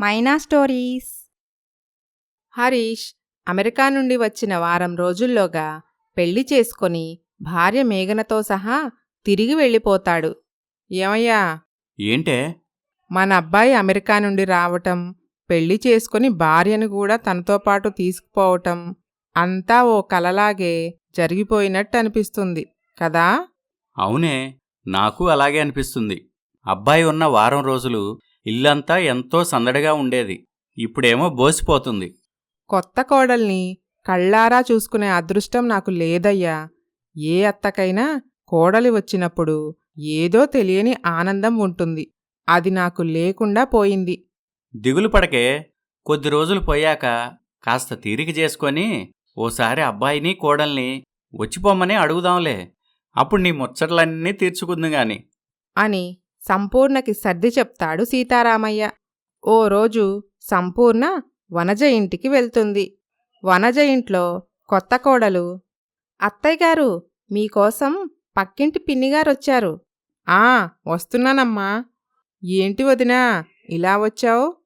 మైనా stories. Harish America నుండి వచ్చిన వారం రోజుల్లోగా పెళ్ళి చేసుకొని భార్య మేఘనతో సహా తిరిగి వెళ్ళిపోతాడు. ఏమయ్యా? ఏంటే? మన అబ్బాయి అమెరికా నుండి రావటం పెళ్ళి చేసుకొని భార్యను కూడా తనతో పాటు తీసుకుపోవటం అంతా ఓ కలలాగే జరిగిపోయినట్టు అనిపిస్తుంది కదా? అవునే నాకు అలాగే అనిపిస్తుంది. అబ్బాయి ఉన్న వారం రోజులు ఇల్లంతా ఎంతో సందడిగా ఉండేది. ఇప్పుడేమో బోసిపోతుంది. కొత్త కోడల్ని కళ్ళారా చూసుకునే అదృష్టం నాకు లేదయ్యా. ఏ అత్తకైనా కోడలి వచ్చినప్పుడు ఏదో తెలియని ఆనందం ఉంటుంది. అది నాకు లేకుండా పోయింది. దిగులు పడకే కొద్ది రోజులు పోయాక కాస్త తీరిక చేసుకొని ఓసారి అబ్బాయిని కోడల్ని వచ్చిపోమ్మని అడుగుదాంలే. అప్పుడు నీ ముచ్చట్లన్నీ తీర్చుకుంది గాని. అని సంపూర్ణకి సర్ది చెప్తాడు సీతారామయ్య. ఓ రోజు సంపూర్ణ వనజ ఇంటికి వెళ్తుంది. వనజ ఇంట్లో కొత్త కోడలు. అత్తయ్య గారు మీకోసం పక్కింటి పిన్నిగారొచ్చారు. ఆ వస్తున్నానమ్మా. ఏంటి వదినా ఇలా వచ్చావు?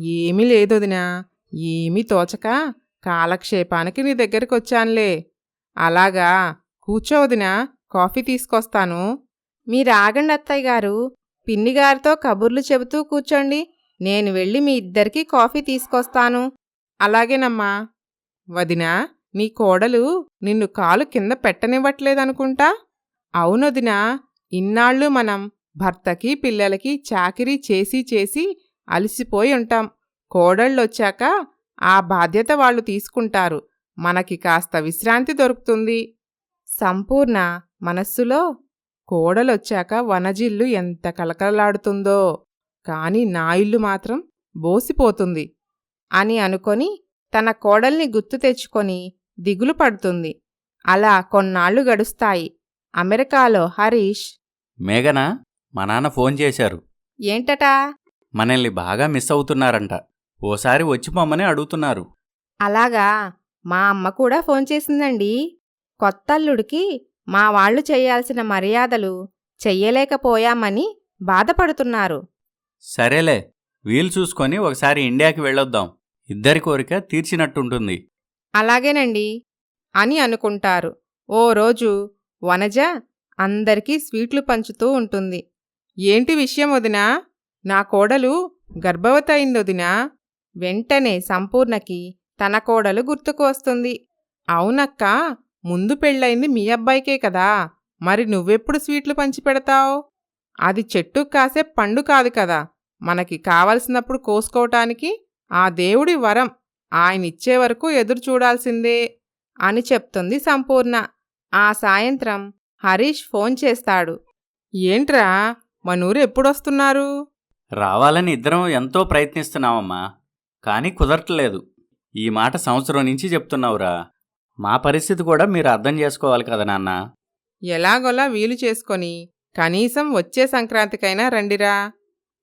ఏమీ లేదు వదినా ఏమీ తోచక కాలక్షేపానికి నీ దగ్గరికి వచ్చానులే అలాగా కూర్చోవదినా కాఫీ తీసుకొస్తాను. మీరు ఆగండి అత్తయ్య గారు. పిన్నిగారితో కబుర్లు చెబుతూ కూర్చోండి. నేను వెళ్ళి మీ ఇద్దరికీ కాఫీ తీసుకొస్తాను. అలాగేనమ్మా. వదినా నీ కోడలు నిన్ను కాలు కింద పెట్టనివ్వట్లేదనుకుంటా? అవునొదినా ఇన్నాళ్ళు మనం భర్తకి పిల్లలకి చాకిరీ చేసి చేసి అలసిపోయి ఉంటాం. కోడళ్ళొచ్చాక ఆ బాధ్యత వాళ్ళు తీసుకుంటారు. మనకి కాస్త విశ్రాంతి దొరుకుతుంది. సంపూర్ణ మనస్సులో కోడలొచ్చాక వనజిల్లు ఎంత కలకలలాడుతుందో కాని నా ఇల్లు మాత్రం బోసిపోతుంది అని అనుకొని తన కోడల్ని గుర్తు తెచ్చుకొని దిగులు పడుతుంది. అలా కొన్నాళ్ళు గడుస్తాయి. అమెరికాలో హరీష్ మేఘనా మా నాన్న ఫోన్ చేశారు. ఏంటటా? మనల్ని బాగా మిస్ అవుతున్నారంట. ఓసారి వచ్చిపోమ్మని అడుగుతున్నారు. అలాగా? మా అమ్మ కూడా ఫోన్ చేసిందండి. కొత్తల్లుడికి మా వాళ్ళు చేయాల్సిన మర్యాదలు చెయ్యలేకపోయామని బాధపడుతున్నారు. సరేలే వీలు చూసుకొని ఒకసారి ఇండియాకి వెళ్ళొద్దాం. ఇద్దరి కోరిక తీర్చినట్టుంటుంది. అలాగేనండి అని అనుకుంటారు. ఓ రోజు వనజ అందరికీ స్వీట్లు పంచుతూ ఉంటుంది. ఏంటి విషయం వదినా? నా కోడలు గర్భవతి అయిందొదినా వెంటనే సంపూర్ణకి తన కోడలు గుర్తుకు వస్తుంది. అవునక్క ముందు పెళ్ళయింది మీ అబ్బాయికే కదా. మరి నువ్వెప్పుడు స్వీట్లు పంచి పెడతావు? అది చెట్టు కాసే పండు కాదు కదా. మనకి కావలసినప్పుడు కోసుకోవటానికి ఆ దేవుడి వరం. ఆయనిచ్చే వరకు ఎదురు చూడాల్సిందే అని చెప్తుంది సంపూర్ణ. ఆ సాయంత్రం హరీష్ ఫోన్ చేస్తాడు. ఏంట్రా? మనూరు ఎప్పుడొస్తున్నారు? రావాలని ఇద్దరం ఎంతో ప్రయత్నిస్తున్నామమ్మా కానీ కుదరట్లేదు. ఈ మాట సంవత్సరం నుంచి చెప్తున్నావురా. మా పరిస్థితి కూడా మీరు అర్థం చేసుకోవాలి కదా నాన్న? ఎలాగోలా వీలు చేసుకొని కనీసం వచ్చే సంక్రాంతికైనా రండిరా.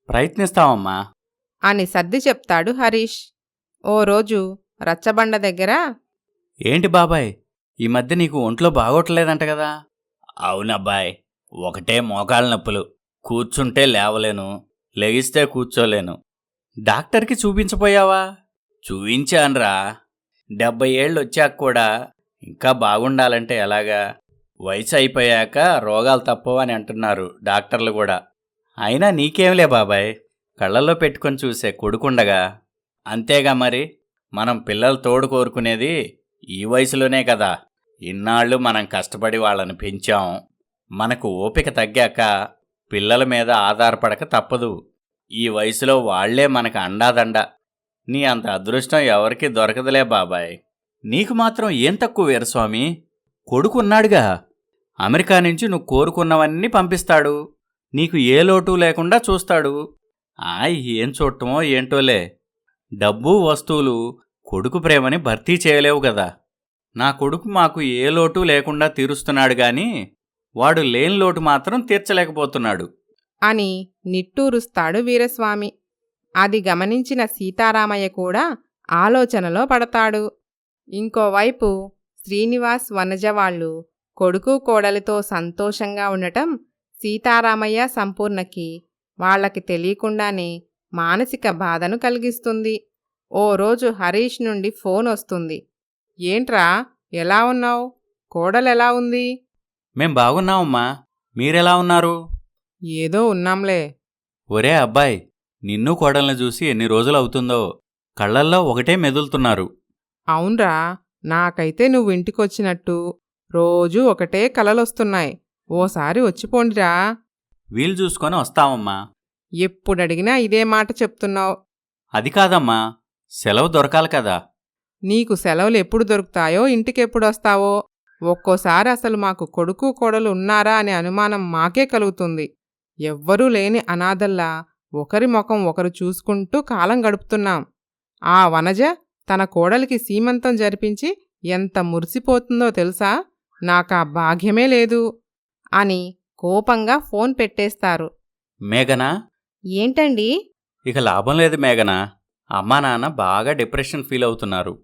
ప్రయత్నిస్తామమ్మా అని సర్ది చెప్తాడు హరీష్. ఓ రోజు రచ్చబండ దగ్గర ఏంటి బాబాయ్? ఈ మధ్య నీకు ఒంట్లో బాగోట్లేదంట కదా? అవునబ్బాయ్ ఒకటే మోకాళ్ళ నొప్పులు. కూర్చుంటే లేవలేను లెగిస్తే కూర్చోలేను. డాక్టర్కి చూపించపోయావా? చూయించాన్రా. డెబ్బై ఏళ్ళు వచ్చాక కూడా ఇంకా బాగుండాలంటే ఎలాగా? వయసు అయిపోయాక రోగాలు తప్పవని అంటున్నారు డాక్టర్లు కూడా. అయినా నీకేంలే బాబాయ్? కళ్ళల్లో పెట్టుకొని చూసే కొడుకుండగా. అంతేగా మరి? మనం పిల్లలు తోడు కోరుకునేది ఈ వయసులోనే కదా. ఇన్నాళ్ళు మనం కష్టపడి వాళ్ళని పెంచాం. మనకు ఓపిక తగ్గాక పిల్లల మీద ఆధారపడక తప్పదు. ఈ వయసులో వాళ్ళే మనకు అండాదండ. నీ అంత అదృష్టం ఎవరికీ దొరకదులే బాబాయ్. నీకు మాత్రం ఏం తక్కువ వీరస్వామి కొడుకున్నాడుగా. అమెరికా నుంచి నువ్వు కోరుకున్నవన్నీ పంపిస్తాడు. నీకు ఏ లోటు లేకుండా చూస్తాడు. ఆ ఏం చూడటమో ఏంటోలే. డబ్బు వస్తువులు కొడుకు ప్రేమని భర్తీ చేయలేవు కదా. నా కొడుకు మాకు ఏ లోటు లేకుండా తీరుస్తున్నాడు గాని వాడు లేని లోటు మాత్రం తీర్చలేకపోతున్నాడు. అని నిట్టూరుస్తాడు వీరస్వామి. అది గమనించిన సీతారామయ్య కూడా ఆలోచనలో పడతాడు. ఇంకోవైపు శ్రీనివాస్ వనజ వాళ్ళు కొడుకు కోడలితో సంతోషంగా ఉండటం సీతారామయ్య సంపూర్ణకి వాళ్ళకి తెలియకుండానే మానసిక బాధను కలిగిస్తుంది. ఓ రోజు హరీష్ నుండి ఫోన్ వస్తుంది. ఏంట్రా ఎలా ఉన్నావు? కోడలెలా ఉంది? మేం బాగున్నామమ్మా మీరెలా ఉన్నారు? ఏదో ఉన్నాంలే. ఒరే అబ్బాయ్ నిన్ను కోడల్ని చూసి ఎన్ని రోజులు అవుతుందో కళ్ళల్లో ఒకటే మెదులుతున్నారు. అవునరా నాకైతే నువ్వు ఇంటికొచ్చినట్టు రోజూ ఒకటే కలలొస్తున్నాయి. ఓసారి వచ్చిపోండిరా. వీలు చూసుకొని వస్తామమ్మా ఎప్పుడడిగినా ఇదే మాట చెప్తున్నావు. అది కాదమ్మా సెలవు దొరకాలి కదా. నీకు సెలవులు ఎప్పుడు దొరుకుతాయో ఇంటికెప్పుడు వస్తావో ఒక్కోసారి అసలు మాకు కొడుకు కోడలు ఉన్నారా అనే అనుమానం మాకే కలుగుతుంది. ఎవ్వరూ లేని అనాథల్లా ఒకరి ముఖం ఒకరు చూసుకుంటూ కాలం గడుపుతున్నాం. ఆ వనజ తన కోడలికి సీమంతం జరిపించి ఎంత మురిసిపోతుందో తెలుసా? నాకా భాగ్యమే లేదు అని కోపంగా ఫోన్ పెట్టేస్తారు. మేఘనా? ఏంటండి? ఇక లాభం లేదు మేఘనా. అమ్మా నాన్న బాగా డిప్రెషన్ ఫీల్ అవుతున్నారు.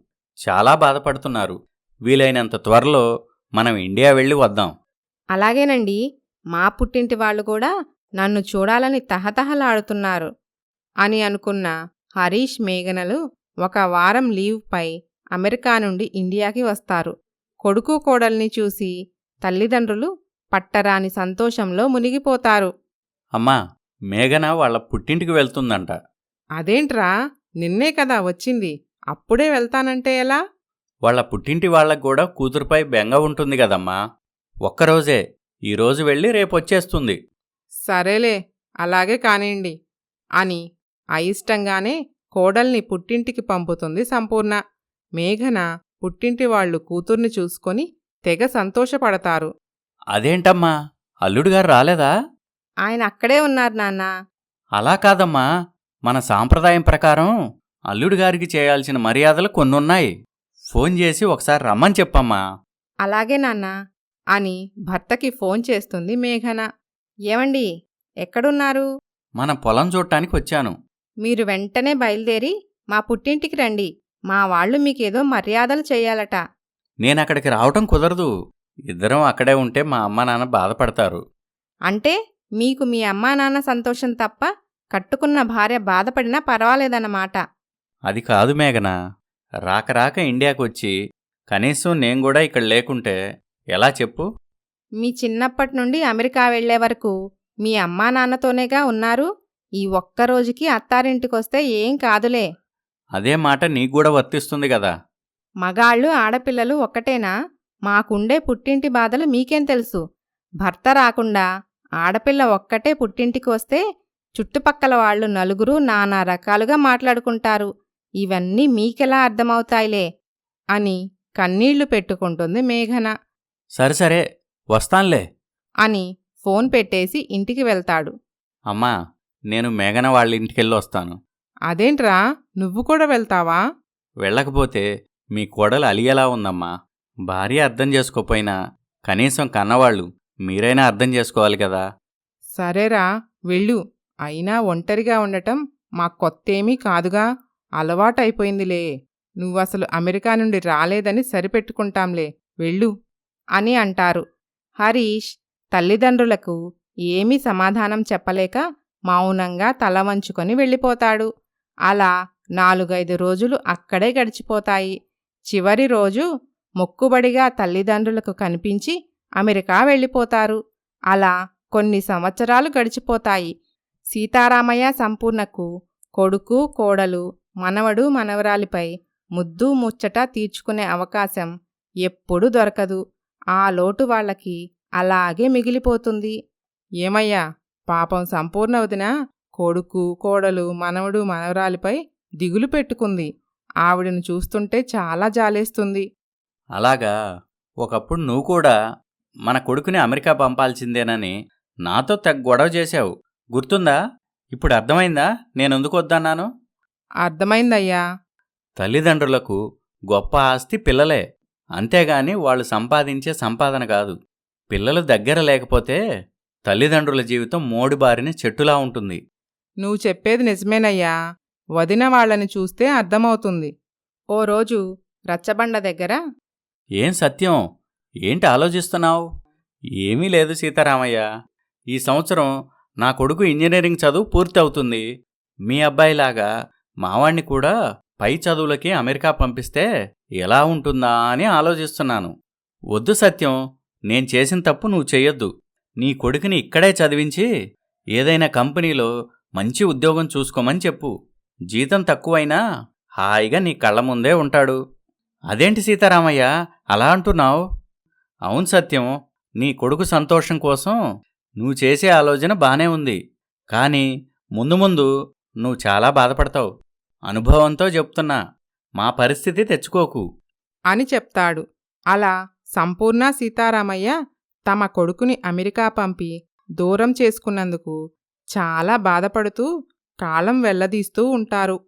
చాలా బాధపడుతున్నారు. వీలైనంత త్వరలో మనం ఇండియా వెళ్ళి వద్దాం. అలాగేనండి. మా పుట్టింటి వాళ్ళు కూడా నన్ను చూడాలని తహతహలాడుతున్నారు అని అనుకున్న హరీష్ మేఘనలు ఒక వారం లీవ్పై అమెరికా నుండి ఇండియాకి వస్తారు. కొడుకు కోడల్ని చూసి తల్లిదండ్రులు పట్టరాని సంతోషంలో మునిగిపోతారు. అమ్మా మేఘన వాళ్ళ పుట్టింటికి వెళ్తుందంట. అదేంట్రా? నిన్నే కదా వచ్చింది. అప్పుడే వెళ్తానంటే ఎలా? వాళ్ళ పుట్టింటి వాళ్ళకు కూడా కూతురుపై బెంగ ఉంటుంది కదమ్మా. ఒక్కరోజే. ఈరోజు వెళ్ళి రేపొచ్చేస్తుంది. సరేలే అలాగే కానివ్వండి అని అయిష్టంగానే కోడల్ని పుట్టింటికి పంపుతుంది సంపూర్ణ. మేఘన పుట్టింటి వాళ్ళు కూతుర్ని చూసుకొని తెగ సంతోషపడతారు. అదేంటమ్మా అల్లుడుగారు రాలేదా? ఆయన అక్కడే ఉన్నారు నాన్న. అలా కాదమ్మా మన సాంప్రదాయం ప్రకారం అల్లుడుగారికి చేయాల్సిన మర్యాదలు కొన్నున్నాయి. ఫోన్ చేసి ఒకసారి రమ్మని చెప్పమ్మా. అలాగే నాన్న అని భర్తకి ఫోన్ చేస్తుంది మేఘన. ఏమండి? ఎక్కడున్నారు? మన పొలం చూడటానికి వచ్చాను. మీరు వెంటనే బయలుదేరి మా పుట్టింటికి రండి. మా వాళ్ళు మీకేదో మర్యాదలు చెయ్యాలట నేనక్కడికి రావటం కుదరదు. ఇద్దరం అక్కడే ఉంటే మా అమ్మ నాన్న బాధపడతారు. అంటే మీకు మీ అమ్మా నాన్న సంతోషం తప్ప కట్టుకున్న భార్య బాధపడినా పర్వాలేదన్నమాట. అది కాదు మేఘనా. రాక రాక ఇండియాకి వచ్చి కనీసం నేను కూడా ఇక్కడ లేకుంటే ఎలా చెప్పు? మీ చిన్నప్పటి నుండి అమెరికా వెళ్ళే వరకు మీ అమ్మా నాన్నతోనేగా ఉన్నారు. ఈ ఒక్క రోజుకి అత్తారింటికొస్తే ఏం కాదులే. అదే మాట నీకు కూడా వర్తిస్తుంది కదా. మగాళ్ళు ఆడపిల్లలు ఒక్కటేనా? మాకుండే పుట్టింటి బాధలు మీకేం తెలుసు? భర్త రాకుండా ఆడపిల్ల ఒక్కటే పుట్టింటికి వస్తే చుట్టుపక్కల వాళ్ళు నలుగురు నానా రకాలుగా మాట్లాడుకుంటారు. ఇవన్నీ మీకెలా అర్థమవుతాయిలే అని కన్నీళ్ళు పెట్టుకుంటుంది మేఘన. సరే సరే వస్తాన్లే. అని ఫోన్ పెట్టేసి ఇంటికి వెళ్తాడు. అమ్మా నేను మేఘన వాళ్ళ ఇంటికెళ్ళి వస్తాను. అదేంట్రా నువ్వు కూడా వెళ్తావా? వెళ్ళకపోతే మీ కోడలు అలిగేలా ఉందమ్మా? భార్య అర్థం చేసుకోపోయినా కనీసం కన్నవాళ్ళు మీరైనా అర్థం చేసుకోవాలి కదా. సరేరా వెళ్ళు. అయినా ఒంటరిగా ఉండటం మా కొత్తేమీ కాదుగా. అలవాటైపోయిందిలే. నువ్వసలు అమెరికా నుండి రాలేదని సరిపెట్టుకుంటాంలే. వెళ్ళు అని అంటారు. హరీష్ తల్లిదండ్రులకు ఏమీ సమాధానం చెప్పలేక మౌనంగా తల వంచుకొని వెళ్ళిపోతాడు. అలా నాలుగైదు రోజులు అక్కడే గడిచిపోతాయి. చివరి రోజు మొక్కుబడిగా తల్లిదండ్రులకు కనిపించి అమెరికా వెళ్ళిపోతారు. అలా కొన్ని సంవత్సరాలు గడిచిపోతాయి. సీతారామయ్య సంపూర్ణకు కొడుకు కోడలు మనవడు మనవరాలిపై ముద్దు ముచ్చట తీర్చుకునే అవకాశం ఎప్పుడూ దొరకదు. ఆ లోటు వాళ్ళకి అలాగే మిగిలిపోతుంది. ఏమయ్యా పాపం సంపూర్ణ వదిన కొడుకు కోడలు మనవడు మనవరాలిపై దిగులు పెట్టుకుంది. ఆవిడను చూస్తుంటే చాలా జాలేస్తుంది. అలాగా ఒకప్పుడు నువ్వు కూడా మన కొడుకుని అమెరికా పంపాల్సిందేనని నాతో తెగ గొడవ చేశావు. గుర్తుందా? ఇప్పుడు అర్థమైందా? నేనెందుకు వద్దన్నాను? అర్థమైందయ్యా. తల్లిదండ్రులకు గొప్ప ఆస్తి పిల్లలే. అంతేగాని వాళ్ళు సంపాదించే సంపాదన కాదు. పిల్లలు దగ్గర లేకపోతే తల్లిదండ్రుల జీవితం మోడిబారిన చెట్టులా ఉంటుంది. నువ్వు చెప్పేది నిజమేనయ్యా. వదిన వాళ్ళని చూస్తే అర్థమవుతుంది. ఓ రోజు రచ్చబండ దగ్గర ఏం సత్యం? ఏంటి ఆలోచిస్తున్నావు? ఏమీ లేదు సీతారామయ్య. ఈ సంవత్సరం నా కొడుకు ఇంజనీరింగ్ చదువు పూర్తి అవుతుంది మీ అబ్బాయిలాగా మావాణ్ణి కూడా పై చదువులకి అమెరికా పంపిస్తే ఎలా ఉంటుందా అని ఆలోచిస్తున్నాను. వద్దు సత్యం నేను చేసిన తప్పు నువ్వు చెయ్యొద్దు. నీ కొడుకుని ఇక్కడే చదివించి ఏదైనా కంపెనీలో మంచి ఉద్యోగం చూసుకోమని చెప్పు. జీతం తక్కువైనా హాయిగా నీ కళ్ళ ముందే ఉంటాడు. అదేంటి సీతారామయ్య అలా అంటున్నావు? అవును సత్యం నీ కొడుకు సంతోషం కోసం నువ్వు చేసే ఆలోచన బానే ఉంది. కానీ ముందు ముందు నువ్వు చాలా బాధపడతావు. అనుభవంతో చెప్తున్నా. మా పరిస్థితి తెచ్చుకోకు. అని చెప్తాడు. అలా సంపూర్ణ సీతారామయ్య తమ కొడుకుని అమెరికా పంపి దూరం చేసుకున్నందుకు చాలా బాధపడుతూ కాలం వెల్లదీస్తూ ఉంటారు.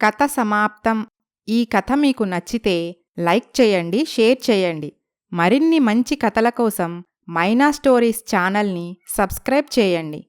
కథ సమాప్తం. ఈ కథ మీకు నచ్చితే లైక్ చేయండి షేర్ చేయండి. మరిన్ని మంచి కథల కోసం మైనా స్టోరీస్ ఛానల్ని సబ్స్క్రైబ్ చేయండి.